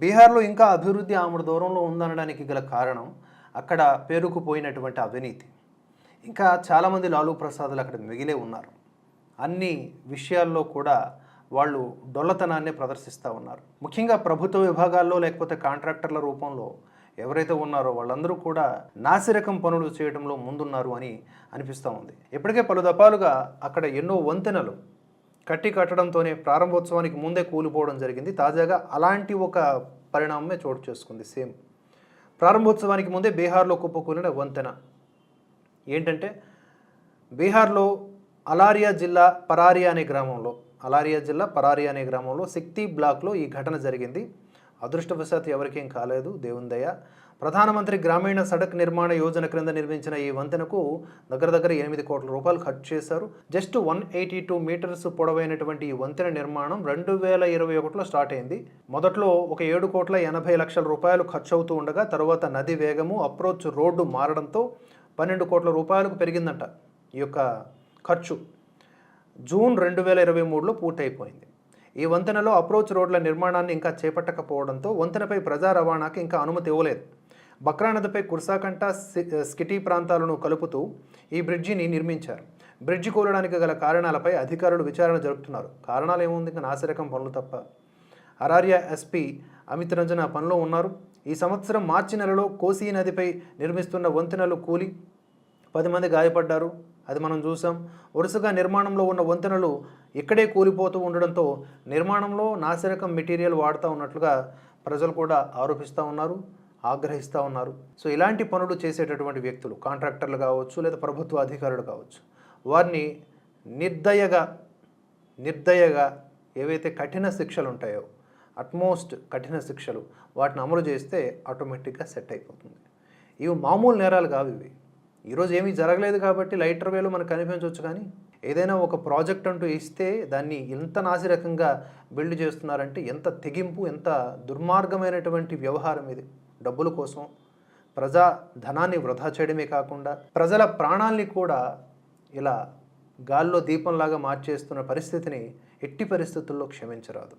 బీహార్లో ఇంకా అభివృద్ధి ఆమెడు దూరంలో ఉందనడానికి గల కారణం అక్కడ పేరుకుపోయినటువంటి అవినీతి. ఇంకా చాలామంది లాలూ ప్రసాదులు అక్కడ మిగిలే ఉన్నారు. అన్ని విషయాల్లో కూడా వాళ్ళు డొల్లతనాన్ని ప్రదర్శిస్తూ ఉన్నారు. ముఖ్యంగా ప్రభుత్వ విభాగాల్లో లేకపోతే కాంట్రాక్టర్ల రూపంలో ఎవరైతే ఉన్నారో వాళ్ళందరూ కూడా నాసిరకం పనులు చేయడంలో ముందున్నారు అని అనిపిస్తూ ఉంది. ఇప్పటికే పలు దఫాలుగా అక్కడ ఎన్నో వంతెనలు కట్టి కట్టడంతోనే ప్రారంభోత్సవానికి ముందే కూలిపోవడం జరిగింది. తాజాగా అలాంటి ఒక పరిణామమే చోటు చేసుకుంది. సేమ్ ప్రారంభోత్సవానికి ముందే బీహార్లో కుప్పకూలిన వంతెన. ఏంటంటే బీహార్లో అలారియా జిల్లా పరారియా అనే గ్రామంలో అలారియా జిల్లా పరారియా అనే గ్రామంలో శక్తి బ్లాక్లో ఈ ఘటన జరిగింది. అదృష్టవశాత్తు ఎవరికేం కాలేదు. దేవుందయ్య ప్రధానమంత్రి గ్రామీణ సడక్ నిర్మాణ యోజన క్రింద నిర్మించిన ఈ వంతెనకు దగ్గర దగ్గర ఎనిమిది కోట్ల రూపాయలు ఖర్చు చేశారు. Just one eighty two metres పొడవైనటువంటి ఈ వంతెన నిర్మాణం రెండు వేల ఇరవై ఒకటిలో స్టార్ట్ అయింది. మొదట్లో ఒక ఏడు కోట్ల ఎనభై లక్షల రూపాయలు ఖర్చు అవుతూ ఉండగా తర్వాత నది వేగము అప్రోచ్ రోడ్డు మారడంతో పన్నెండు కోట్ల రూపాయలకు పెరిగిందంట ఈ యొక్క ఖర్చు. జూన్ రెండు వేల ఇరవై మూడులో పూర్తయిపోయింది. ఈ వంతెనలో అప్రోచ్ రోడ్ల నిర్మాణాన్ని ఇంకా చేపట్టకపోవడంతో వంతెనపై ప్రజా రవాణాకి ఇంకా అనుమతి ఇవ్వలేదు. బక్రా నదిపై కుర్సాకంట సి- స్కిటీ ప్రాంతాలను కలుపుతూ ఈ బ్రిడ్జిని నిర్మించారు. బ్రిడ్జి కూలడానికి గల కారణాలపై అధికారులు విచారణ జరుపుతున్నారు. కారణాలు ఏముంది ఇంకా నాసిరకం పనులు తప్ప. అరారియా ఎస్పీ అమిత్ రంజన్ పనిలో ఉన్నారు. ఈ సంవత్సరం మార్చి నెలలో కోసీ నదిపై నిర్మిస్తున్న వంతెనలు కూలి పది మంది గాయపడ్డారు. అది మనం చూసాం. వరుసగా నిర్మాణంలో ఉన్న వంతెనలు ఇక్కడే కూలిపోతూ ఉండడంతో నిర్మాణంలో నాసిరకం మెటీరియల్ వాడుతూ ఉన్నట్లుగా ప్రజలు కూడా ఆరోపిస్తూ ఉన్నారు. ఆగ్రహిస్తూ ఉన్నారు. సో ఇలాంటి పనులు చేసేటటువంటి వ్యక్తులు కాంట్రాక్టర్లు కావచ్చు లేదా ప్రభుత్వ అధికారులు కావచ్చు వారిని నిర్దయగా నిర్దయగా ఏవైతే కఠిన శిక్షలు ఉంటాయో అట్మోస్ట్ కఠిన శిక్షలు వాటిని అమలు చేస్తే ఆటోమేటిక్గా సెట్ అయిపోతుంది. ఇవి మామూలు నేరాలు కావు ఇవి. ఈరోజు ఏమీ జరగలేదు కాబట్టి లైటర్ వేలు మనకు కనిపించవచ్చు కానీ ఏదైనా ఒక ప్రాజెక్ట్ అంటూ ఇస్తే దాన్ని ఎంత నాసిరకంగా బిల్డ్ చేస్తున్నారంటే ఎంత తెగింపు ఎంత దుర్మార్గమైనటువంటి వ్యవహారం ఇది. డబ్బుల కోసం ప్రజా ధనాన్ని వృధా చేయడమే కాకుండా ప్రజల ప్రాణాల్ని కూడా ఇలా గాల్లో దీపంలాగా మార్చేస్తున్న పరిస్థితిని ఎట్టి పరిస్థితుల్లో క్షమించరాదు.